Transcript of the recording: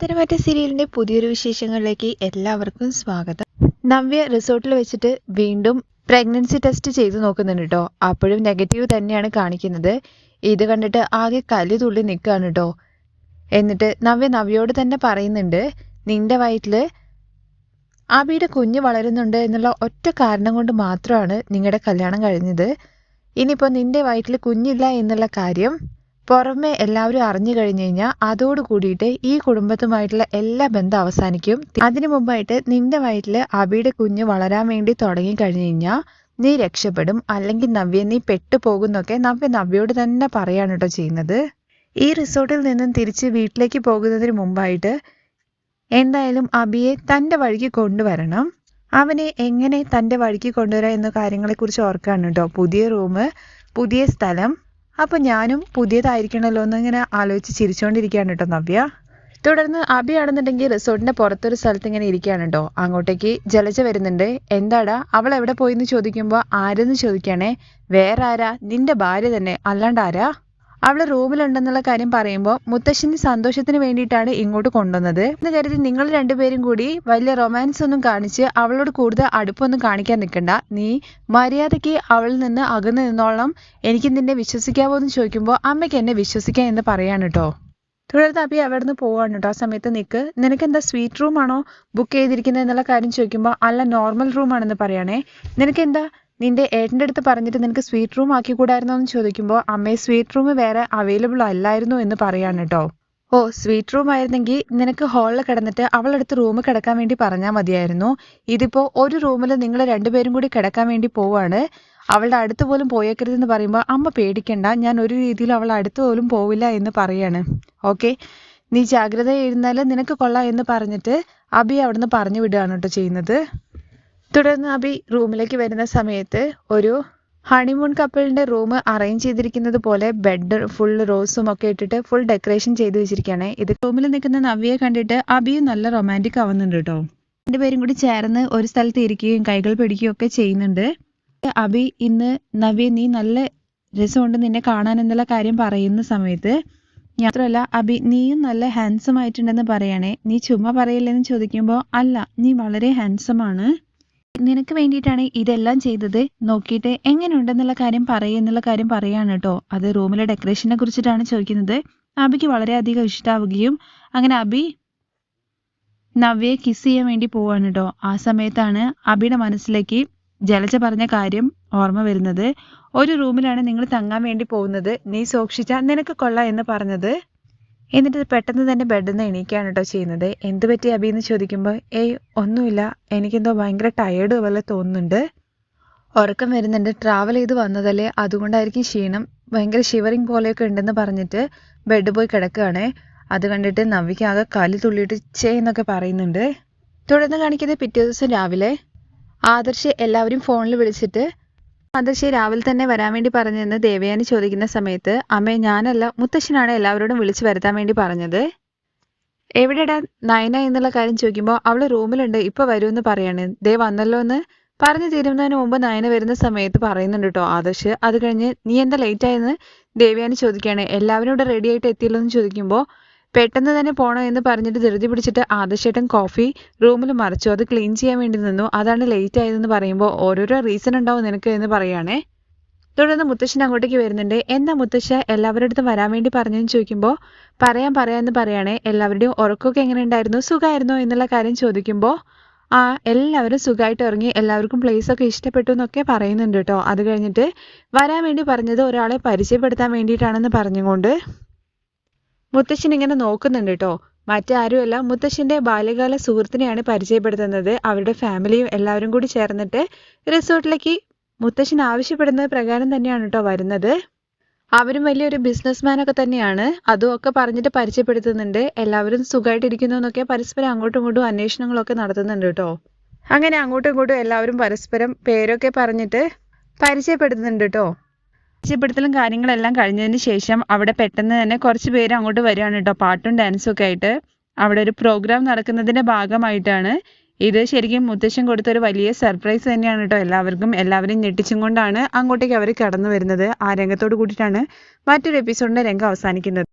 തിരമാറ്റ സീരിയലിന്റെ പുതിയൊരു വിശേഷങ്ങളിലേക്ക് എല്ലാവർക്കും സ്വാഗതം. നവ്യ റിസോർട്ടിൽ വെച്ചിട്ട് വീണ്ടും പ്രഗ്നൻസി ടെസ്റ്റ് ചെയ്തു നോക്കുന്നുണ്ട് കേട്ടോ അപ്പോഴും നെഗറ്റീവ് തന്നെയാണ് കാണിക്കുന്നത്. ഇത് കണ്ടിട്ട് ആകെ കല്ല് തുള്ളി നിൽക്കുകയാണ് കേട്ടോ എന്നിട്ട് നവ്യ നവ്യോട് തന്നെ പറയുന്നുണ്ട് നിന്റെ വയറ്റിൽ അബിയുടെ കുഞ്ഞ് വളരുന്നുണ്ട് എന്നുള്ള ഒറ്റ കാരണം കൊണ്ട് മാത്രമാണ് നിങ്ങളുടെ കല്യാണം കഴിഞ്ഞത്. ഇനിയിപ്പോൾ നിന്റെ വയറ്റിൽ കുഞ്ഞില്ല എന്നുള്ള കാര്യം പുറമെ എല്ലാവരും അറിഞ്ഞു കഴിഞ്ഞു കഴിഞ്ഞാൽ അതോട് കൂടിയിട്ട് ഈ കുടുംബത്തുമായിട്ടുള്ള എല്ലാ ബന്ധം അവസാനിക്കും. അതിനു മുമ്പായിട്ട് നിന്റെ വയറ്റിൽ അബിയുടെ കുഞ്ഞ് വളരാൻ വേണ്ടി തുടങ്ങി കഴിഞ്ഞു കഴിഞ്ഞാൽ നീ രക്ഷപ്പെടും. അല്ലെങ്കിൽ നവ്യ നീ പെട്ടുപോകുന്നൊക്കെ നവ്യ നവ്യോട് തന്നെ പറയാണ് കേട്ടോ ചെയ്യുന്നത്. ഈ റിസോർട്ടിൽ നിന്നും തിരിച്ച് വീട്ടിലേക്ക് പോകുന്നതിന് മുമ്പായിട്ട് എന്തായാലും അബിയെ തന്റെ വഴിക്ക് കൊണ്ടുവരണം. അവനെ എങ്ങനെ തന്റെ വഴിക്ക് കൊണ്ടുവരാം എന്ന കാര്യങ്ങളെക്കുറിച്ച് ഓർക്കാണ് കേട്ടോ. പുതിയ റൂം പുതിയ സ്ഥലം അപ്പോൾ ഞാനും പുതിയതായിരിക്കണമല്ലോ എന്നിങ്ങനെ ആലോചിച്ച് ചിരിച്ചുകൊണ്ടിരിക്കുകയാണ് കേട്ടോ നവ്യ. തുടർന്ന് അബി ആണെന്നുണ്ടെങ്കിൽ റിസോർട്ടിന്റെ പുറത്തൊരു സ്ഥലത്ത് ഇങ്ങനെ ഇരിക്കുകയാണ് കേട്ടോ. അങ്ങോട്ടേക്ക് ജലജ വരുന്നുണ്ട്. എന്താടാ അവൾ എവിടെ പോയി എന്ന് ചോദിക്കുമ്പോൾ ആരെന്ന് ചോദിക്കുകയാണേ. വേറെ ആരാ നിന്റെ ഭാര്യ തന്നെ. അല്ലാണ്ട് ആരാ അവൾ റൂമിലുണ്ടെന്നുള്ള കാര്യം പറയുമ്പോൾ മുത്തശ്ശിന് സന്തോഷത്തിന് വേണ്ടിയിട്ടാണ് ഇങ്ങോട്ട് കൊണ്ടുവന്നത്. എന്ന് കരുതി നിങ്ങൾ രണ്ടുപേരും കൂടി വലിയ റൊമാൻസ് ഒന്നും കാണിച്ച് അവളോട് കൂടുതൽ അടുപ്പൊന്നും കാണിക്കാൻ നിൽക്കണ്ട. നീ മര്യാദയ്ക്ക് അവളിൽ നിന്ന് അകന്നു നിന്നോളം എനിക്ക് നിന്നെ വിശ്വസിക്കാവോ എന്ന് ചോദിക്കുമ്പോൾ അമ്മയ്ക്ക് എന്നെ വിശ്വസിക്കാം എന്ന് പറയാണ് കേട്ടോ തുടർന്ന് അഭി നിന്ന് പോവാണ് കേട്ടോ ആ സമയത്ത് നിൽക്ക് നിനക്ക് എന്താ സ്വീറ്റ് റൂം ആണോ ബുക്ക് ചെയ്തിരിക്കുന്നത് എന്നുള്ള കാര്യം ചോദിക്കുമ്പോൾ അല്ല നോർമൽ റൂം ആണെന്ന് പറയണേ. നിനക്ക് എന്താ നിന്റെ ഏട്ടന്റെ അടുത്ത് പറഞ്ഞിട്ട് നിനക്ക് സ്വീറ്റ് റൂം ആക്കി കൂടായിരുന്നോ എന്ന് ചോദിക്കുമ്പോൾ അമ്മേ സ്വീറ്റ് റൂം വേറെ അവൈലബിൾ അല്ലായിരുന്നു എന്ന് പറയാണ് കേട്ടോ ഓ സ്വീറ്റ് റൂം ആയിരുന്നെങ്കിൽ നിനക്ക് ഹാളിൽ കിടന്നിട്ട് അവളടുത്ത് റൂമ് കിടക്കാൻ വേണ്ടി പറഞ്ഞാൽ മതിയായിരുന്നു. ഇതിപ്പോൾ ഒരു റൂമിൽ നിങ്ങൾ രണ്ടുപേരും കൂടി കിടക്കാൻ വേണ്ടി പോവാണ്. അവളുടെ അടുത്ത് പോലും പോയേക്കരുതെന്ന് പറയുമ്പോൾ അമ്മ പേടിക്കണ്ട. ഞാൻ ഒരു രീതിയിൽ അവളെ അടുത്ത് പോലും പോവില്ല എന്ന് പറയാണ്. ഓക്കെ? നീ ജാഗ്രത ഇരുന്നാൽ നിനക്ക് കൊള്ളാം എന്ന് പറഞ്ഞിട്ട് അബി അവിടുന്ന് പറഞ്ഞു വിടുകയാണ് കേട്ടോ ചെയ്യുന്നത്. തുടർന്ന് അബി റൂമിലേക്ക് വരുന്ന സമയത്ത് ഒരു ഹണിമൂൺ കപ്പിളിന്റെ റൂം അറേഞ്ച് ചെയ്തിരിക്കുന്നത് പോലെ ബെഡ് ഫുൾ റോസും ഒക്കെ ഇട്ടിട്ട് ഫുൾ ഡെക്കറേഷൻ ചെയ്ത് വെച്ചിരിക്കുകയാണ്. ഇത് റൂമിൽ നിൽക്കുന്ന നവ്യയെ കണ്ടിട്ട് അബിയും നല്ല റൊമാന്റിക് ആവുന്നുണ്ട് കേട്ടോ. രണ്ടുപേരും കൂടി ചേർന്ന് ഒരു സ്ഥലത്ത് ഇരിക്കുകയും കൈകൾ പിടിക്കുകയും ഒക്കെ ചെയ്യുന്നുണ്ട്. അബി ഇന്ന് നവ്യ നീ നല്ല രസമുണ്ട് നിന്നെ കാണാൻ എന്നുള്ള കാര്യം പറയുന്ന സമയത്ത് മാത്രമല്ല അബി നീയും നല്ല ഹാൻസം ആയിട്ടുണ്ടെന്ന് പറയണേ. നീ ചുമ്മാ പറയില്ലെന്ന് ചോദിക്കുമ്പോൾ അല്ല നീ വളരെ ഹാൻസം ആണ്. നിനക്ക് വേണ്ടിയിട്ടാണ് ഇതെല്ലാം ചെയ്തത്? നോക്കിയിട്ട് എങ്ങനെയുണ്ടെന്നുള്ള കാര്യം എന്നുള്ള കാര്യം പറയാണ് കേട്ടോ അത് റൂമിലെ ഡെക്കറേഷനെ കുറിച്ചിട്ടാണ് ചോദിക്കുന്നത്. അബിക്ക് വളരെയധികം ഇഷ്ടാവുകയും അങ്ങനെ അബി നവ്യയെ കിസ് ചെയ്യാൻ വേണ്ടി പോവാണ് കേട്ടോ ആ സമയത്താണ് അബിയുടെ മനസ്സിലേക്ക് ജലജ പറഞ്ഞ കാര്യം ഓർമ്മ വരുന്നത്. ഒരു റൂമിലാണ് നിങ്ങൾ തങ്ങാൻ വേണ്ടി പോകുന്നത്. നീ സൂക്ഷിച്ചാൽ നിനക്ക് കൊള്ളാം എന്ന് പറഞ്ഞത്. എന്നിട്ട് പെട്ടെന്ന് തന്നെ ബെഡിൽ നിന്ന് എണീക്കുകയാണ് കേട്ടോ ചെയ്യുന്നത്. എന്ത് പറ്റി അബി എന്ന് ചോദിക്കുമ്പോൾ ഏയ് ഒന്നുമില്ല. എനിക്കെന്തോ ഭയങ്കര ടയേർഡ് പോലെ തോന്നുന്നുണ്ട്. ഉറക്കം വരുന്നുണ്ട്. ട്രാവൽ ചെയ്ത് വന്നതല്ലേ? അതുകൊണ്ടായിരിക്കും ക്ഷീണം. ഭയങ്കര ഷിവറിങ് പോലെയൊക്കെ ഉണ്ടെന്ന് പറഞ്ഞിട്ട് ബെഡ് പോയി കിടക്കുകയാണ്. അത് കണ്ടിട്ട് നവിക്കാകെ കൽ തുള്ളിയിട്ട് ചേ എന്നൊക്കെ പറയുന്നുണ്ട്. തുടർന്ന് കാണിക്കുന്നത് പിറ്റേ ദിവസം രാവിലെ. ആദർശ് എല്ലാവരും ഫോണിൽ വിളിച്ചിട്ട് ആദർശ് രാവിലെ തന്നെ വരാൻ വേണ്ടി പറഞ്ഞെന്ന് ദേവയാനി ചോദിക്കുന്ന സമയത്ത് അമ്മേ ഞാനല്ല മുത്തശ്ശനാണ് എല്ലാവരോടും വിളിച്ചു വരുത്താൻ വേണ്ടി പറഞ്ഞത്. എവിടെടാ നയന എന്നുള്ള കാര്യം ചോദിക്കുമ്പോൾ അവൾ റൂമിലുണ്ട് ഇപ്പൊ വരുമെന്ന് പറയാണ്. ദേ വന്നല്ലോ എന്ന് പറഞ്ഞു തീരുന്നതിന് മുമ്പ് നയന വരുന്ന സമയത്ത് പറയുന്നുണ്ട് കേട്ടോ ആദർശ്. അത് കഴിഞ്ഞ് നീ എന്താ ലേറ്റ് ആയെന്ന്? ദേവയാനി ചോദിക്കുകയാണ്. എല്ലാവരും ഇവിടെ റെഡി ആയിട്ട് എത്തിയല്ലോ എന്ന് ചോദിക്കുമ്പോൾ പെട്ടെന്ന് തന്നെ പോണോ എന്ന് പറഞ്ഞിട്ട് ധൃതി പിടിച്ചിട്ട് ആദർശേട്ടൻ കോഫി റൂമിൽ മറിച്ചു. അത് ക്ലീൻ ചെയ്യാൻ വേണ്ടി നിന്നു. അതാണ് ലേറ്റ് ആയതെന്ന് പറയുമ്പോൾ ഓരോരോ റീസൺ ഉണ്ടാവും നിനക്ക് എന്ന് പറയുകയാണേ. തുടർന്ന് മുത്തശ്ശൻ അങ്ങോട്ടേക്ക് വരുന്നുണ്ട്. എന്നാ മുത്തശ്ശ എല്ലാവരുടെ അടുത്ത് വരാൻ വേണ്ടി പറഞ്ഞെന്ന് ചോദിക്കുമ്പോൾ പറയാൻ പറയാമെന്ന് പറയുകയാണേ. എല്ലാവരുടെയും ഉറക്കമൊക്കെ എങ്ങനെ ഉണ്ടായിരുന്നു? സുഖമായിരുന്നോ എന്നുള്ള കാര്യം ചോദിക്കുമ്പോൾ ആ എല്ലാവരും സുഖമായിട്ട് ഇറങ്ങി എല്ലാവർക്കും പ്ലേസ് ഒക്കെ ഇഷ്ടപ്പെട്ടു എന്നൊക്കെ പറയുന്നുണ്ട് കേട്ടോ. അത് കഴിഞ്ഞിട്ട് വരാൻ വേണ്ടി പറഞ്ഞത് ഒരാളെ പരിചയപ്പെടുത്താൻ വേണ്ടിയിട്ടാണെന്ന് പറഞ്ഞുകൊണ്ട് മുത്തശ്ശൻ ഇങ്ങനെ നോക്കുന്നുണ്ട് കേട്ടോ മറ്റാരുമല്ല മുത്തശ്ശന്റെ ബാല്യകാല സുഹൃത്തിനെയാണ് പരിചയപ്പെടുത്തുന്നത്. അവരുടെ ഫാമിലിയും എല്ലാവരും കൂടി ചേർന്നിട്ട് റിസോർട്ടിലേക്ക് മുത്തശ്ശൻ ആവശ്യപ്പെടുന്നത് പ്രകാരം തന്നെയാണ് കേട്ടോ വരുന്നത്. അവരും വലിയൊരു ബിസിനസ്മാൻ ഒക്കെ തന്നെയാണ്. അതും ഒക്കെ പറഞ്ഞിട്ട് പരിചയപ്പെടുത്തുന്നുണ്ട്. എല്ലാവരും സുഖമായിട്ടിരിക്കുന്നു എന്നൊക്കെ പരസ്പരം അങ്ങോട്ടും ഇങ്ങോട്ടും അന്വേഷണങ്ങളൊക്കെ നടത്തുന്നുണ്ട് കേട്ടോ അങ്ങനെ അങ്ങോട്ടും ഇങ്ങോട്ടും എല്ലാവരും പരസ്പരം പേരൊക്കെ പറഞ്ഞിട്ട് പരിചയപ്പെടുത്തുന്നുണ്ട് കേട്ടോ പരിചയപ്പെടുത്തലും കാര്യങ്ങളെല്ലാം കഴിഞ്ഞതിന് ശേഷം അവിടെ പെട്ടെന്ന് തന്നെ കുറച്ച് പേര് അങ്ങോട്ട് വരികയാണ് കേട്ടോ. പാട്ടും ഡാൻസും ഒക്കെ ആയിട്ട്. അവിടെ ഒരു പ്രോഗ്രാം നടക്കുന്നതിന്റെ ഭാഗമായിട്ടാണ്. ഇത് ശരിക്കും മുത്തശ്ശൻ കൊടുത്ത ഒരു വലിയ സർപ്രൈസ് തന്നെയാണ് കേട്ടോ എല്ലാവർക്കും. എല്ലാവരും ഞെട്ടിച്ചും കൊണ്ടാണ് അങ്ങോട്ടേക്ക് അവർ കടന്നു വരുന്നത്. ആ രംഗത്തോട് കൂടിയിട്ടാണ് മറ്റൊരു എപ്പിസോഡിന്റെ രംഗം അവസാനിക്കുന്നത്.